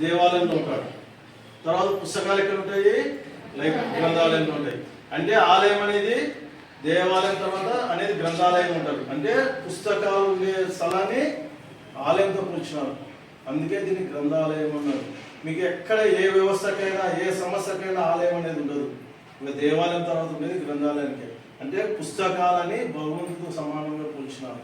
దేవాలయంలో ఉంటాడు తర్వాత పుస్తకాలు ఎక్కడ ఉంటాయి? లైక్ గ్రంథాలయంలో ఉంటాయి. అంటే ఆలయం అనేది దేవాలయం తర్వాత అనేది గ్రంథాలయం ఉంటుంది. అంటే పుస్తకాలు ఉండే స్థలాన్ని ఆలయంతో కూర్చున్నారు. అందుకే దీన్ని గ్రంథాలయం అన్నారు. మీకు ఎక్కడ ఏ వ్యవస్థకైనా ఏ సమస్యకైనా ఆలయం అనేది ఉండదు. ఇంకా దేవాలయం తర్వాత ఉండేది గ్రంథాలయానికి. అంటే పుస్తకాలని భగవంతుడితో సమానంగా పోల్చినారు.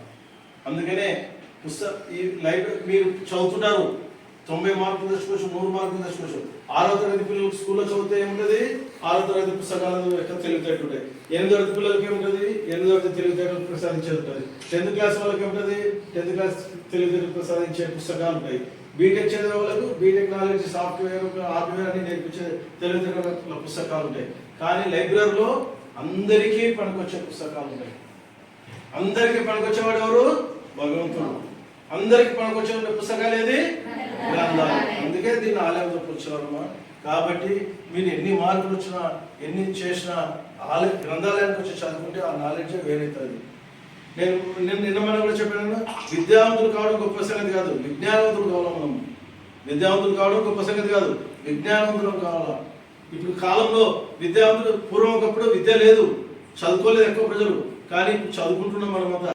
అందుకనే పుస్తక ఈ లైబ్రరీ మీరు చదువుతుంటారు. తొంభై మార్కులు తెచ్చుకోవచ్చు నూరు మార్కులు తెచ్చుకోవచ్చు. ఆరో తరగతి పిల్లలు స్కూల్లో చదివితే ఏముంటుంది? ఆరో తరగతి పుస్తకాలు యొక్క తెలివితేటలు ఉంటాయి ఎనిమిదో తరగతి పిల్లలకి ఏముంటుంది? ఎనిమిదో తరగతి తెలివితేటలు ప్రసాదించేది ఉంటుంది టెన్త్ క్లాస్ వాళ్ళకి ఏముంటుంది? టెన్త్ క్లాస్ తెలివితేటలు ప్రసాదించే పుస్తకాలు ఉంటాయి బీటెక్ చదివే వాళ్ళకు బీటెక్ నాలెడ్జ్ సాఫ్ట్వేర్ హార్డ్వేర్ అని నేర్పించే తెలివితేటల పుస్తకాలు ఉంటాయి కానీ లైబ్రరీలో అందరికీ పనికొచ్చే పుస్తకాలు ఉంటాయి అందరికీ పనికొచ్చేవాడు ఎవరు? భగవంతుడు. అందరికి పనికొచ్చే పుస్తకాలు ఏది? గ్రంథాలు. అందుకే దీన్ని ఆలయంతో కూర్చోవాలమ్మా కాబట్టి మీరు ఎన్ని మార్కులు వచ్చినా ఎన్ని చేసినా ఆలయ గ్రంథాలయానికి వచ్చి చదువుకుంటే ఆ నాలెడ్జ్ వేరైతుంది. నేను నేను నిన్న మనం కూడా చెప్పాను విద్యావంతులు కావడం గొప్ప సంగతి కాదు. విజ్ఞానవంతులు కావాలి మనం? విద్యావంతులు కావడం గొప్ప సంగతి కాదు. విజ్ఞానవంతులు కావాలా? ఇప్పుడు కాలంలో విద్యావంతులు పూర్వం ఒకప్పుడు విద్య లేదు. చదువుకోలేదు ఎక్కువ ప్రజలు. కానీ చదువుకుంటున్నాం మనమంతా